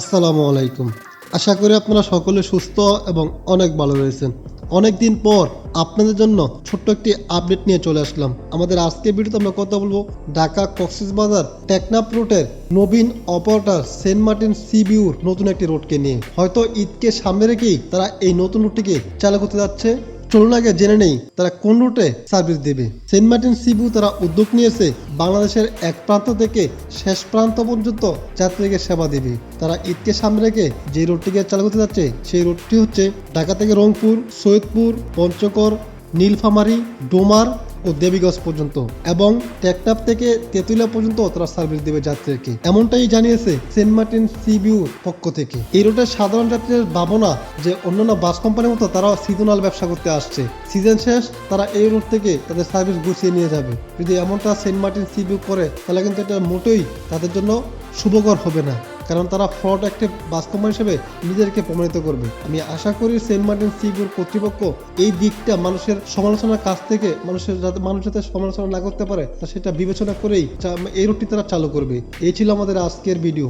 আসসালামু আলাইকুম। আশা করি আপনারা সকলে সুস্থ এবং অনেক ভালো রয়েছেন। অনেক দিন পর আপনাদের জন্য ছোট্ট একটি আপডেট নিয়ে চলে আসলাম। আমাদের আজকের ভিডিওতে আমরা কথা বলব ঢাকা কক্সবাজার টেকনাপ রুটের নবীন অপারেটর সেন্ট মার্টিন সিবিউর নতুন একটি রুটকে নিয়ে। হয়তো ঈদকে সামনে রেখেই তারা এই নতুন রুটটিকে চালু করতে যাচ্ছে। চলুন আগে জেনে নেই, তারা কোন রুটে সার্ভিস দেবে? সেন্ট মার্টিন সিবু তারা উদ্যোগ নিয়েছে, বাংলাদেশের এক প্রান্ত থেকে শেষ প্রান্ত পর্যন্ত যাত্রীকে সেবা দেবে। তারা ঈদকে সামনে রেখে যে রোডটিকে চালু করতে যাচ্ছে, সেই রোডটি হচ্ছে ঢাকা থেকে রংপুর, সৈয়দপুর, পঞ্চগড়, নীলফামারী, ডোমার ও দেবীগঞ্জ পর্যন্ত এবং টেকটাপ থেকে তেতুলিয়া পর্যন্ত তারা সার্ভিস দেবে যাত্রীকে এমনটাই জানিয়েছে সেন্ট মার্টিন সিবিউর পক্ষ থেকে। এই রুটের সাধারণ যাত্রীদের ভাবনা যে অন্যান্য বাস কোম্পানির মতো তারাও সিজনাল ব্যবসা করতে আসছে। সিজন শেষ, তারা এই রুট থেকে তাদের সার্ভিস গুছিয়ে নিয়ে যাবে। যদি এমনটা সেন্ট মার্টিন সিবিউ করে, তাহলে কিন্তু এটা মোটেই তাদের জন্য শুভকর হবে না। কারণ তারা ফ্রড একটা বাস্তবায়ন হিসেবে নিজেদেরকে প্রমাণিত করবে। আমি আশা করি সেন্ট মার্টিন সিগুর কর্তৃপক্ষ এই দিকটা মানুষের সমালোচনার কাছ থেকে মানুষের যাতে মানুষ যাতে সমালোচনা না করতে পারে, তা সেটা বিবেচনা করেই এই রুটটি তারা চালু করবে। এই ছিল আমাদের আজকের ভিডিও